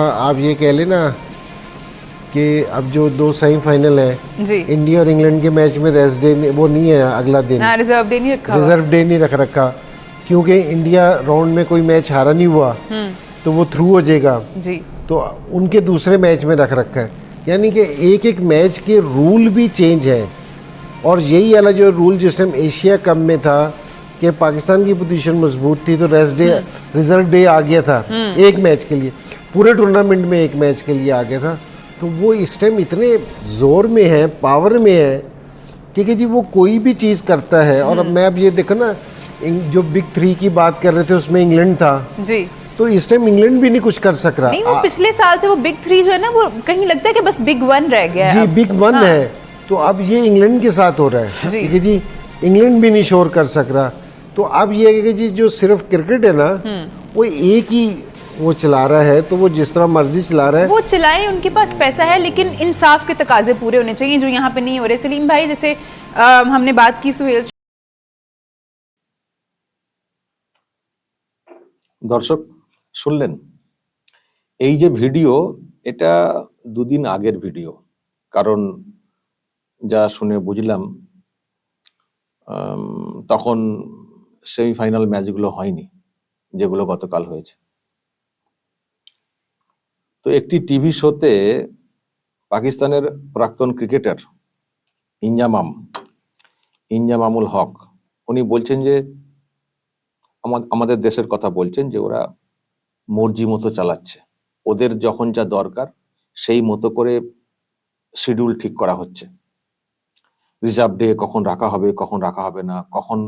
आप ये कह लेना कि अब जो दो सेमीफाइनल है जी। इंडिया और इंग्लैंड के मैच में रेस्ट डे वो नहीं है अगला दिन। हाँ रिज़र्व डे नहीं रखा। रिज़र्व डे नहीं रख रखा क्योंकि इंडिया राउंड में कोई मैच हारा नहीं हुआ तो वो थ्रू हो जाएगा। जी। तो उनके दूसरे मैच में रख रखा है। यानी कि एक एक मैच के रूल भी चेंज हैं। और यही वाला जो रूल जिस टाइम एशिया कप में था कि पाकिस्तान की पोजीशन मज़बूत थी तो रेस्ट डे रिज़र्व डे आ गया था एक मैच के लिए। पूरे टूर्नामेंट में एक मैच के लिए आ गया था। तो वो इस टाइम इतने ज़ोर में है पावर में है ठीक है जी वो कोई भी चीज़ करता है। और अब मैं अब ये देखो ना जो बिग थ्री की बात कर रहे थे उसमें इंग्लैंड था। जी। तो इस टाइम इंग्लैंड भी नहीं कुछ कर सक रहा। नहीं वो आ- पिछले साल से वो बिग थ्री जो है ना वो कहीं लगता है कि बस बिग वन रह गया है जी बिग वन हाँ, है। तो अब ये इंग्लैंड के साथ हो रहा है। ठीक है जी इंग्लैंड भी नहीं शोर कर सक रहा। तो अब ये है कि जी जो सिर्फ़ क्रिकेट है ना हम्म। वो एक ही वो चला रहा है तो वो जिस तरह मर्जी चला रहा है वो चलाएं उनके पास पैसा है लेकिन इंसाफ के तकाजे पूरे होने चाहिए जो यहाँ पे नहीं हो रहे सलीम भाई जैसे अ, हमने बात की सुहेल দর্শক শুনলেন এই যে ভিডিও এটা দুদিন আগের ভিডিও কারণ যা শুনে বুঝলাম আম, তখন সেমিফাইনাল ম্যাচগুলো হয়নি যেগুলো গতকাল হয়েছে তো একটি টিভি শোতে পাকিস্তানের প্রাক্তন ক্রিকেটার ইনজামাম, ইনজামামুল হক, উনি বলছেন যে আমাদের দেশের কথা বলছেন যে ওরা মর্জি মতো চালাচ্ছে। ওদের যখন যা দরকার, সেই মতো করে শিডিউল ঠিক করা হচ্ছে। রিজার্ভ ডে কখন রাখা হবে, কখন রাখা হবে না, কখন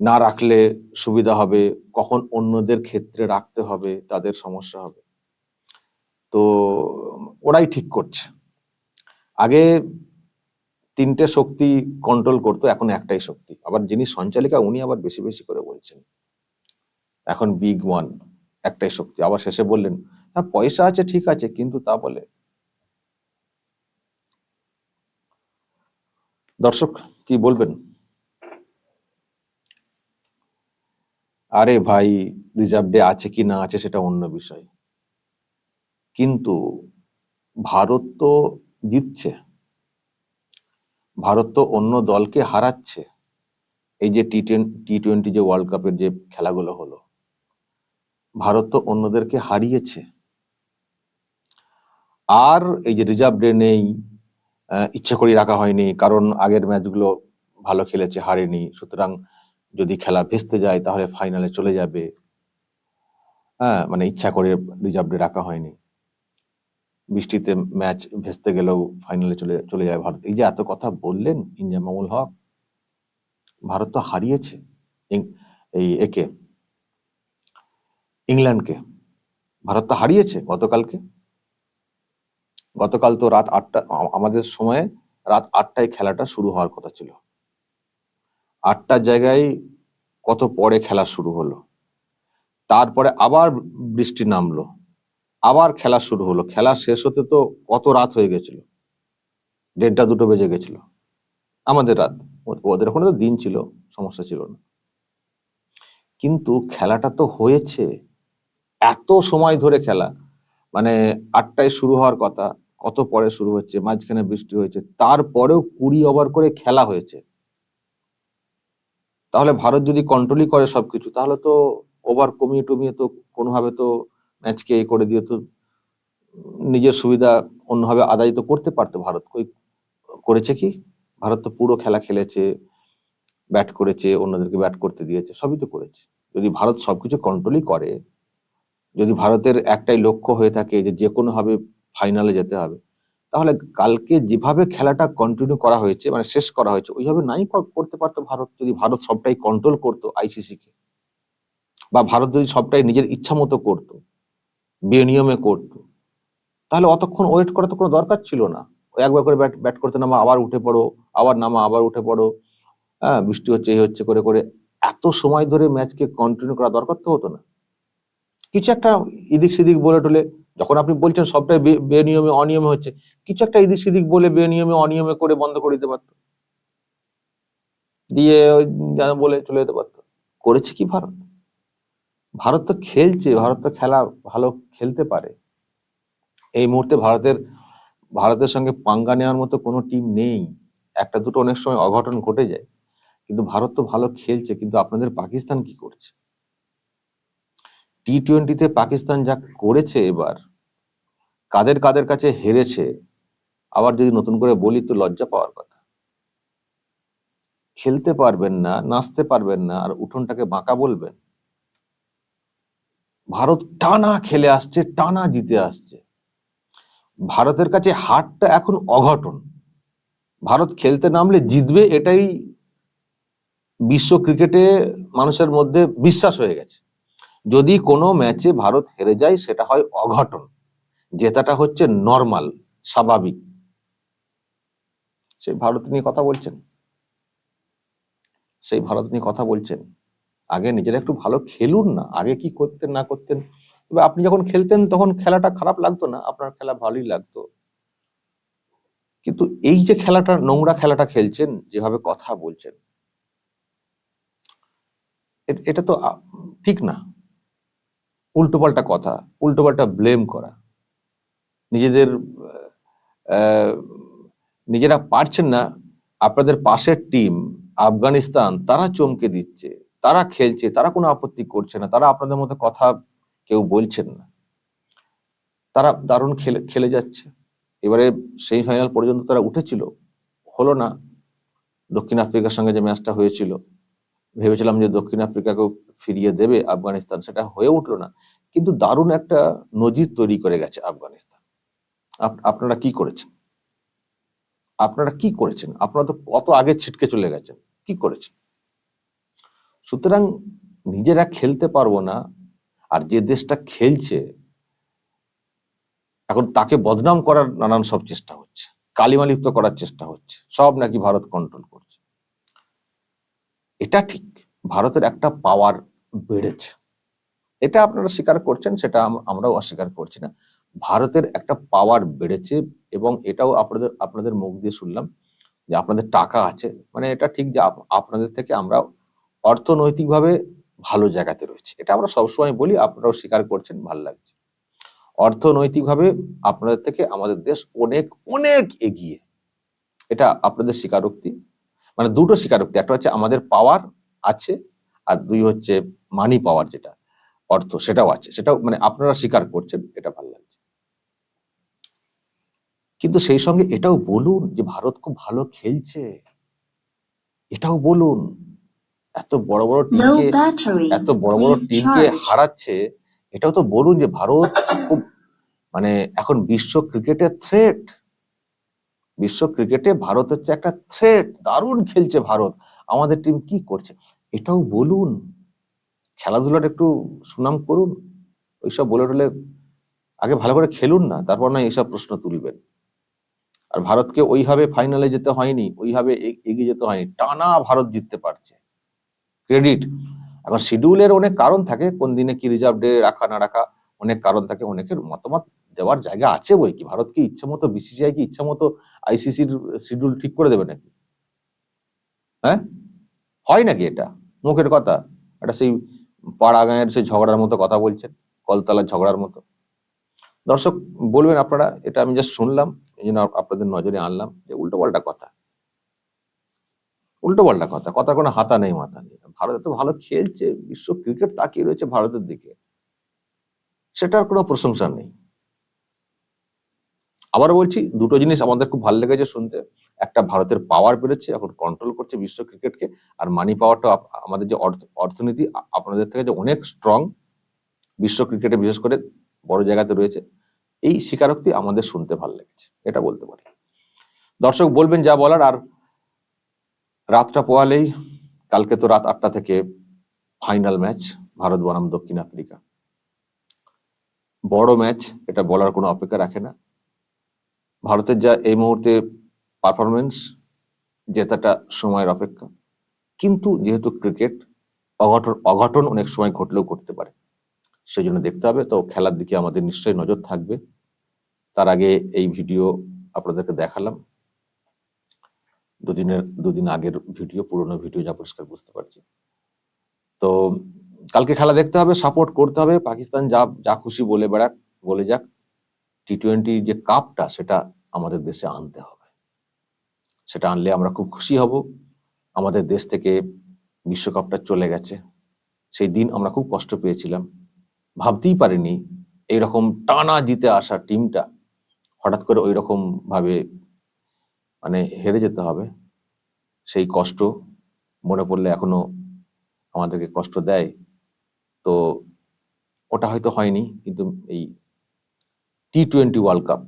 না রাখলে সুবিধা হবে, কখন অন্যদের ক্ষেত্রে রাখতে হবে, তাদের সমস্যা হবে। তো, ওরাই ঠিক করছে। আগে তিনটে শক্তি কন্ট্রোল করতো, এখন একটাই শক্তি। আবার যিনি সঞ্চালিকা, উনি আবার বেশি বেশি করে বলছেন। এখন বিগ ওয়ান একটাই শক্তি। আবার শেষে বললেন হ্যাঁ পয়সা আছে, ঠিক আছে, কিন্তু তা বলে। দর্শক, কি বলবেন? আরে ভাই, রিজার্ভ ডে আছে কি না আছে সেটা অন্য বিষয়। কিন্তু ভারত তো জিতছে। ভারত তো অন্য দলকে হারাচ্ছে। এই যে টি টি টোয়েন্টি যে ওয়ার্ল্ড কাপের যে খেলাগুলো হলো, ভারত তো অন্যদেরকে হারিয়েছে। আর এই যে রিজার্ভ ডে নেই ইচ্ছে করে রাখা হয়নি, কারণ আগের ম্যাচগুলো ভালো খেলেছে, হারেনি। সুতরাং যদি খেলা ভেস্তে যায়, তাহলে ফাইনালে চলে যাবে। হ্যাঁ মানে ইচ্ছা করে রিজার্ভ রাখা হয়নি। বৃষ্টিতে ম্যাচ ভেস্তে গেলেও ফাইনালে চলে চলে যায় ভারত। এই যে এত কথা বললেন ইনজামামুল হক, ভারত তো হারিয়েছে। এই একে, ইংল্যান্ডকে, ভারত তো হারিয়েছে গতকালকে। গতকাল তো রাত আটটা আমাদের সময়ে রাত আটটায় খেলাটা শুরু হওয়ার কথা ছিল। আটটার জায়গায় কত পরে খেলা শুরু হলো। তারপরে আবার বৃষ্টি নামলো। আবার খেলা শুরু হলো। খেলা শেষ হতে তো কত রাত হয়ে গেছিল? দেড়টা দুটো বেজে গেছিল। আমাদের রাত। ওদের ওখানে তো দিন ছিল, সমস্যা ছিল না। কিন্তু খেলাটা তো হয়েছে। এত সময় ধরে খেলা। মানে আটটায় শুরু হওয়ার কথা, কত পরে শুরু হচ্ছে, মাঝখানে বৃষ্টি হয়েছে, তারপরেও কুড়ি ওভার করে খেলা হয়েছে। তাহলে ভারত যদি কন্ট্রোলই করে সবকিছু, তাহলে তো ওভার কমিয়ে টমিয়ে তো কোনোভাবে তো ম্যাচকে এ করে দিয়ে তো নিজের সুবিধা অন্যভাবে আদায় তো করতে পারতো ভারত। কই, করেছে কি? ভারত তো পুরো খেলা খেলেছে ব্যাট করেছে, অন্যদেরকে ব্যাট করতে দিয়েছে, সবই তো করেছে। যদি ভারত সবকিছু কন্ট্রোলই করে, যদি ভারতের একটাই লক্ষ্য হয়ে থাকে যে যে কোনোভাবে ফাইনালে যেতে হবে তাহলে কালকে যেভাবে খেলাটা কন্টিনিউ করা হয়েছে মানে শেষ করা হয়েছে, ওইভাবে নাই কর- করতে পারতো ভারত যদি ভারত সবটাই কন্ট্রোল করতো আইসিসি কে। বা ভারত যদি সবটাই নিজের ইচ্ছা মতো করতো, বেনিয়মে করতো। তাহলে অতক্ষণ ওয়েট করা তো কোনো দরকার ছিল না। একবার করে ব্যাট ব্যাট করতে নামা, আবার উঠে পড়ো, আবার নামা, আবার উঠে পড়ো। হ্যাঁ বৃষ্টি হচ্ছে, এই হচ্ছে করে করে। এত সময় ধরে ম্যাচকে কন্টিনিউ করা দরকার তো হতো না। কিছু একটা এদিক সেদিক বলে টলে যখন আপনি বলছেন সবটাই বেনিয়মে অনিয়মে হচ্ছে, কিছু একটা এদিক সেদিক বলে বেনিয়মে অনিয়মে করে বন্ধ করে দিতে পারতো। দিয়ে বলে চলে যেতে পারতো। করেছে কি ভারত? ভারত তো খেলছে, ভারত তো খেলা ভালো খেলতে পারে। এই মুহূর্তে ভারতের ভারতের সঙ্গে পাঙ্গা নেওয়ার মতো কোনো টিম নেই। একটা দুটো অনেক সময় অঘটন ঘটে যায়। কিন্তু ভারত তো ভালো খেলছে, কিন্তু আপনাদের পাকিস্তান কি করছে? টি টোয়েন্টিতে পাকিস্তান যা করেছে এবার কাদের কাদের কাছে হেরেছে, আবার যদি নতুন করে বলি তো লজ্জা পাওয়ার কথা। খেলতে পারবেন না, নাচতে পারবেন না, আর উঠোনটাকে বাঁকা বলবেন। ভারত টানা খেলে আসছে, টানা জিতে আসছে। ভারতের কাছে হারটা এখন অঘটন। ভারত খেলতে নামলে জিতবে এটাই বিশ্ব ক্রিকেটে মানুষের মধ্যে বিশ্বাস হয়ে গেছে। যদি কোনো ম্যাচে ভারত হেরে যায়, সেটা হয় অঘটন। জেতাটা হচ্ছে নর্মাল স্বাভাবিক। সেই ভারত নিয়ে কথা বলছেন? সেই ভারত নিয়ে কথা বলছেন? আগে নিজেরা একটু ভালো খেলুন না, আগে কি করতেন, না করতেন? তবে আপনি যখন খেলতেন তখন খেলাটা খারাপ লাগতো না, আপনার খেলা ভালোই লাগতো। কিন্তু এই যে খেলাটা, নোংরা খেলাটা খেলছেন, যেভাবে কথা বলছেন এটা তো ঠিক না। উল্টোপাল্টা কথা, উল্টোপাল্টা ব্লেম করা। নিজেদের নিজেরা পারছেন না। আপনাদের পাশের টিম আফগানিস্তান, তারা চমকে দিচ্ছে, তারা খেলছে, তারা কোনো আপত্তি করছে না, তারা আপনাদের মতো কথা কেউ বলছেন না। তারা দারুণ খেলে খেলে যাচ্ছে। এবারে সেই ফাইনাল পর্যন্ত তারা উঠেছিল, হলো না। দক্ষিণ আফ্রিকার সঙ্গে যে ম্যাচটা হয়েছিল, ভেবেছিলাম যে দক্ষিণ আফ্রিকাকেও ফিরিয়ে দেবে আফগানিস্তান, সেটা হয়ে উঠল না। কিন্তু দারুণ একটা নজির তৈরি করে গেছে আফগানিস্তান। আপনারা কি করেছেন? আপনারা কি করেছেন? আপনারা তো কত আগে ছিটকে চলে গেছেন। কি করেছেন? সুতরাং নিজেরা খেলতে পারব না, আর যে দেশটা খেলছে, এখন তাকে বদনাম করার নানান সব চেষ্টা হচ্ছে। কালিমালিপ্ত করার চেষ্টা হচ্ছে। সব নাকি ভারত কন্ট্রোল করছে। এটা ঠিক, ভারতের একটা পাওয়ার বেড়েছে। এটা আপনারা স্বীকার করছেন, সেটা আমরাও অস্বীকার করছি না। ভারতের একটা পাওয়ার বেড়েছে এবং এটাও আপনাদের আপনাদের মুখ দিয়ে শুনলাম যে আপনাদের টাকা আছে। মানে এটা ঠিক যে আপ- আপনাদের থেকে আমরা অর্থনৈতিকভাবে ভালো জায়গাতে রয়েছে। এটা আমরা সবসময় বলি, আপনারাও স্বীকার করছেন, ভালো লাগছে। অর্থনৈতিকভাবে আপনাদের থেকে আমাদের দেশ অনেক অনেক এগিয়ে। এটা আপনাদের স্বীকারোক্তি। মানে দুটো স্বীকারোক্তি, একটা হচ্ছে আমাদের পাওয়ার আছে আর দুই হচ্ছে মানি পাওয়ার যেটা। অর্থ সেটাও আছে। সেটাও মানে আপনারা স্বীকার করছেন এটা ভালো লাগছে। কিন্তু সেই সঙ্গে এটাও বলুন যে ভারত খুব ভালো খেলছে। এটাও বলুন এত বড় বড় টিমকে এত বড় বড় টিমকে হারাচ্ছে এটাও তো বলুন যে ভারত খুব মানে এখন বিশ্ব ক্রিকেটের থ্রেট বিশ্ব ক্রিকেটে ভারত হচ্ছে একটা থ্রেট দারুণ খেলছে ভারত। আমাদের টিম কি করছে? এটাও বলুন। খেলাধুলার একটু সুনাম করুন, ওইসব বলে টলে আগে ভালো করে খেলুন না, তারপর না এইসব প্রশ্ন তুলবেন। আর ভারতকে ওইভাবে ফাইনালে যেতে হয়নি, ওইভাবে এগিয়ে যেতে হয়নি, টানা ভারত জিততে পারছে। ক্রেডিট এখন শিডিউলের অনেক কারণ থাকে, কোন দিনে কি রিজার্ভ ডে রাখা না রাখা, অনেক কারণ থাকে, অনেকের মতামত দেওয়ার জায়গা আছে বই কি, ভারত কি ইচ্ছে মতো বিসিসিআই কি ইচ্ছে মতো আইসিসির শিডিউল ঠিক করে দেবে নাকি? হ্যাঁ? হয় নাকি এটা? মুখের কথা, এটা সেই পাড়া গাঁয়ের সেই ঝগড়ার মতো কথা বলছেন, কলতলার ঝগড়ার মতো। দর্শক, বলবেন আপনারা, এটা আমি জাস্ট শুনলাম, এই জন্য আপনাদের নজরে আনলাম যে উল্টো পাল্টা কথা। উল্টো পাল্টা কথা কথা কোনো হাতা নেই মাথা নেই ভারত এত ভালো খেলছে, বিশ্ব ক্রিকেট তাকিয়ে রয়েছে ভারতের দিকে। সেটার কোনো প্রশংসা নেই। আবার বলছি, দুটো জিনিস আমাদের খুব ভালো লেগেছে শুনতে। একটা ভারতের পাওয়ার বেড়েছে, এখন কন্ট্রোল করছে বিশ্ব ক্রিকেটকে আর মানি পাওয়ারটা আমাদের যে অর্থ- অর্থনীতি আপনাদের থেকে যে অনেক স্ট্রং বিশ্ব ক্রিকেটে বিশেষ করে বড় জায়গাতে রয়েছে, এই স্বীকারোক্তি আমাদের শুনতে ভালো লেগেছে, এটা বলতে পারি। দর্শক বলবেন যা বলার, আর রাতটা পোয়ালেই কালকে তো রাত আটটা থেকে ফাইনাল ম্যাচ ভারত বনাম দক্ষিণ আফ্রিকা। বড় ম্যাচ এটা বলার কোনো অপেক্ষা রাখে না। ভারতের যা এই মুহূর্তে পারফরমেন্স জেতাটা সময়ের অপেক্ষা। কিন্তু যেহেতু ক্রিকেট অঘটন অঘটন অনেক সময় ঘটলেও করতে পারে। সেই জন্য দেখতে হবে। তো খেলার দিকে আমাদের নিশ্চয়ই নজর থাকবে। তার আগে এই ভিডিও আপনাদেরকে দেখালাম। দুদিনের, দুদিন আগের ভিডিও, পুরনো ভিডিও যা পরিষ্কার বুঝতে পারছি। তো কালকে খেলা দেখতে হবে সাপোর্ট করতে হবে। পাকিস্তান যা যা খুশি বলে বেড়াক, বলে যাক। টি টোয়েন্টি যে কাপটা সেটা আমাদের দেশে আনতে হবে। সেটা আনলে আমরা খুব খুশি হব। আমাদের দেশ থেকে বিশ্বকাপটা চলে গেছে। সেই দিন আমরা খুব কষ্ট পেয়েছিলাম। ভাবতেই পারিনি এইরকম টানা জিতে আসা টিমটা হঠাৎ করে ওই রকম ভাবে মানে হেরে যেতে হবে। সেই কষ্ট মনে পড়লে এখনও আমাদেরকে কষ্ট দেয়। তো ওটা হয়তো হয়নি, কিন্তু এই টি টোয়েন্টি ওয়ার্ল্ড কাপ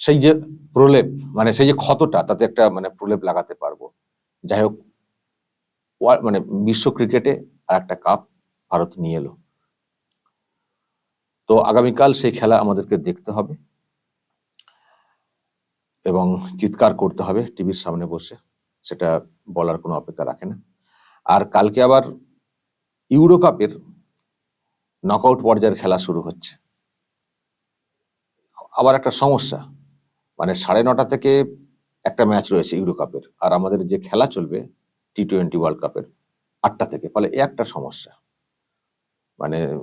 সেই যে প্রলেপ মানে সেই যে ক্ষতটা, তাতে একটা মানে প্রলেপ লাগাতে পারব। যাই হোক মানে বিশ্ব ক্রিকেটে আর একটা কাপ ভারত নিয়ে এলো। তো আগামীকাল সেই খেলা আমাদেরকে দেখতে হবে এবং চিৎকার করতে হবে টিভির সামনে বসে, সেটা বলার কোনো অপেক্ষা রাখে না। আর কালকে আবার ইউরো কাপের নকআউট পর্যায়ের খেলা শুরু হচ্ছে। আবার একটা সমস্যা। মানে সাড়ে নটা থেকে একটা ম্যাচ রয়েছে ইউরো কাপের, আর আমাদের যে খেলা চলবে টি টোয়েন্টি ওয়ার্ল্ড কাপের আটটা থেকে, ফলে একটা সমস্যা। মানে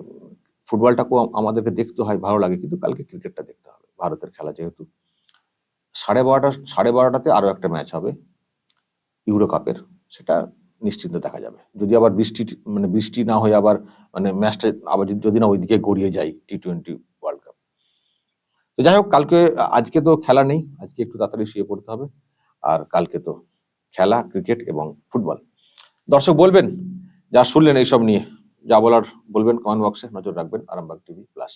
ফুটবলটাকেও আম- আমাদেরকে দেখতে হয়, ভালো লাগে, কিন্তু কালকে ক্রিকেটটা দেখতে হবে। ভারতের খেলা যেহেতু সাড়ে বারোটা, সাড়ে বারোটাতে আরও একটা ম্যাচ হবে ইউরো কাপের, সেটা নিশ্চিন্ত দেখা যাবে। যদি আবার বৃষ্টি মানে বৃষ্টি না হয়ে আবার মানে ম্যাচটা আবার যদি- না ওইদিকে গড়িয়ে যায় টি টোয়েন্টি তো যাই হোক, কালকে, আজকে তো খেলা নেই। আজকে একটু তাড়াতাড়ি শুয়ে পড়তে হবে। আর কালকে তো খেলা, ক্রিকেট এবং ফুটবল। দর্শক বলবেন, যা শুনলেন এইসব নিয়ে। যা বলার বলবেন কমেন্ট বক্সে, নজর রাখবেন আরামবাগ টিভি প্লাস।